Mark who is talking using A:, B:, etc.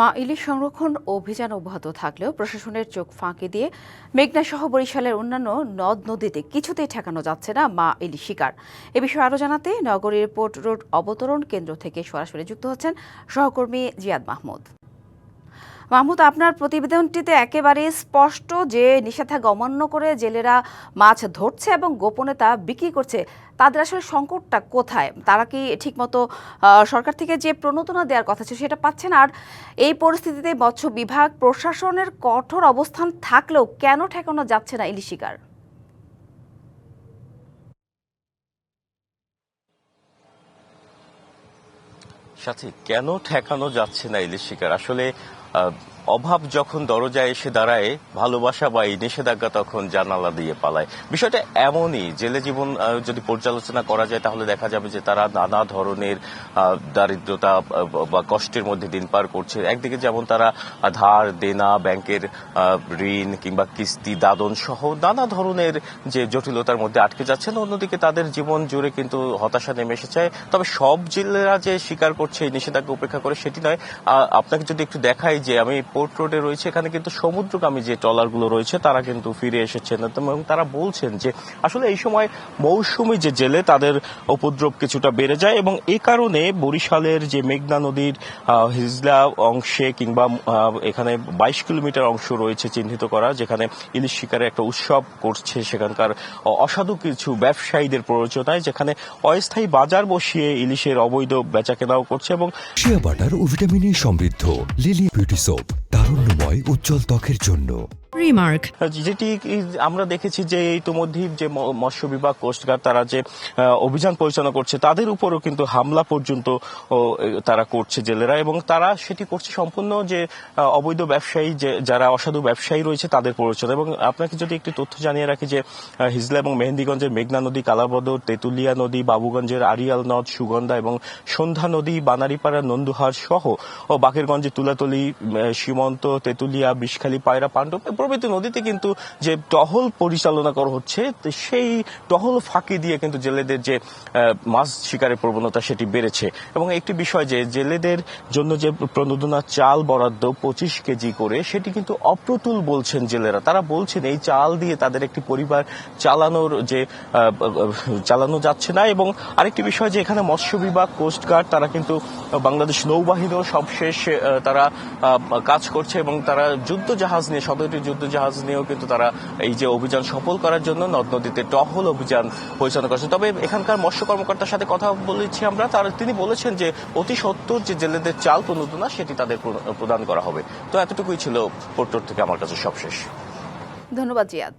A: মা ইলিশ সংরক্ষণ অভিযান অব্যাহত থাকলেও প্রশাসনের চোখ ফাঁকি দিয়ে মেঘনা সহ বরিশালের অন্যান্য নদ নদীতে কিছুতেই ঠেকানো যাচ্ছে না মা ইলিশ শিকার। এ বিষয়ে আরও জানাতে নগরীর পোর্ট রোড অবতরণ কেন্দ্র থেকে সরাসরি যুক্ত হচ্ছেন সহকর্মী জিয়াদ মাহমুদ। মাহমুদ, আপনার প্রতিবেদনটিতে একেবারে স্পষ্ট যে নিষেধাজ্ঞা অমান্য করে জেলেরা মাছ ধরছে এবং গোপনে তা বিক্রি করছে, তাদের আসলে সংকটটা কোথায়? তারা কি ঠিকমতো সরকার থেকে যে প্রণোদনা দেওয়ার কথা ছিল সেটা পাচ্ছে না? আর এই পরিস্থিতিতে মৎস্য বিভাগ প্রশাসনের কঠোর অবস্থান থাকলেও কেন ঠেকানো যাচ্ছে না ইলিশ শিকার?
B: সাথী, কেন ঠেকানো যাচ্ছে না ইলিশ শিকার? আসলে uh, অভাব যখন দরজায় এসে দাঁড়ায়, ভালোবাসা বা এই নিষেধাজ্ঞা তখন জানালা দিয়ে পালায়। বিষয়টা এমনই, জেলে জীবন যদি পর্যালোচনা করা যায়, তাহলে দেখা যাবে যে তারা নানা ধরনের দারিদ্রতা বা কষ্টের মধ্যে দিন পার করছে। একদিকে যেমন তারা ধার, দেনা, ব্যাংকের ঋণ কিংবা কিস্তি, দাদন সহ নানা ধরনের যে জটিলতার মধ্যে আটকে যাচ্ছেন, অন্যদিকে তাদের জীবন জুড়ে কিন্তু হতাশা নেমে এসেছে। তবে সব জেলেরা যে স্বীকার করছে, এই নিষেধাজ্ঞা উপেক্ষা করে, সেটি নয়। আপনাকে যদি একটু দেখাই যে আমি পোর্ট রোডে রয়েছে। এখানে কিন্তু সমুদ্রগামী যে ট্রলারগুলো রয়েছে, তারা কিন্তু ফিরে এসেছেন। এবং তারা বলছেন যে, আসলে এই সময় মৌসুমি যে জেলে, তাদের উপদ্রব কিছুটা বেড়ে যায় এবং এ কারণে বরিশালের যে মেঘনা নদীর হিজলা অংশে কিংবা এখানে বাইশ কিলোমিটার অংশ রয়েছে চিহ্নিত করা, যেখানে ইলিশ শিকারে একটা উৎসব করছে সেখানকার অসাধু কিছু ব্যবসায়ীদের প্ররোচনায়, যেখানে অস্থায়ী বাজার বসিয়ে ইলিশের অবৈধ বেচা কেনাও করছে এবং
C: বাটার ও ভিটামিনে সমৃদ্ধ। লিলি বিউটি সোপ তারুণ্যময় উজ্জ্বল ত্বকের জন্য।
D: Remark.
B: যেটি আমরা দেখেছি যে ইতোমধ্যেই যে মৎস্য বিভাগ কোস্টগার্ড তারা যে অভিযান পরিচালনা করছে, তাদের উপরও কিন্তু হামলা পর্যন্ত তারা করছে জেলেরা এবং তারা সেটি করছে সম্পূর্ণ যে অবৈধ ব্যবসায়ী যে, যারা অসাধু ব্যবসায়ী রয়েছে তাদের প্ররোচনা এবং আপনাকে যদি একটি তথ্য জানিয়ে রাখি যে হিজলা এবং মেহেন্দিগঞ্জের মেঘনা নদী, কালাবদর, তেতুলিয়া নদী, বাবুগঞ্জের আরিয়াল নদ, সুগন্ধা এবং সন্ধ্যা নদী, বানারীপাড়া, নন্দুহার সহ, ও বাকেরগঞ্জের তুলাতলি সীমন্ত, তেতুলিয়া, বিষখালী, পায়রা, পাণ্ডব প্রভৃতি নদীতে কিন্তু যে টহল পরিচালনা করা হচ্ছে সেই টহল ফাঁকি দিয়ে কিন্তু জেলেদের যে মাছ শিকারের প্রবণতা সেটি বেড়েছে। এবং একটি বিষয় যে, জেলেদের জন্য যে প্রণোদনা চাল বরাদ্দ পঁচিশ কেজি করে, সেটি কিন্তু অপ্রতুল বলছেন জেলেরা। তারা বলছেন এই চাল দিয়ে তাদের একটি পরিবার চালানোর যে চালানো যাচ্ছে না। এবং আরেকটি বিষয় যে, এখানে মৎস্য বিভাগ কোস্টগার্ড তারা কিন্তু বাংলাদেশ নৌবাহিনীও সবশেষ তারা কাজ করছে এবং তারা যুদ্ধ জাহাজ নিয়ে সতেরোটি যুদ্ধ জাহাজ নিয়েও কিন্তু তারা এই যে অভিযান সফল করার জন্য নদ নদীতে টহল অভিযান পরিচালনা করেছে তবে এখানকার মৎস্য কর্মকর্তার সাথে কথা বলেছি আমরা। তার তিনি বলেছেন যে অতি সত্তর যে জেলেদের চাল প্রণোদনা সেটি তাদের প্রদান করা হবে। তো এতটুকুই ছিল পোর্টোর থেকে আমার কাছে সবশেষ।
A: ধন্যবাদ জিয়াদ।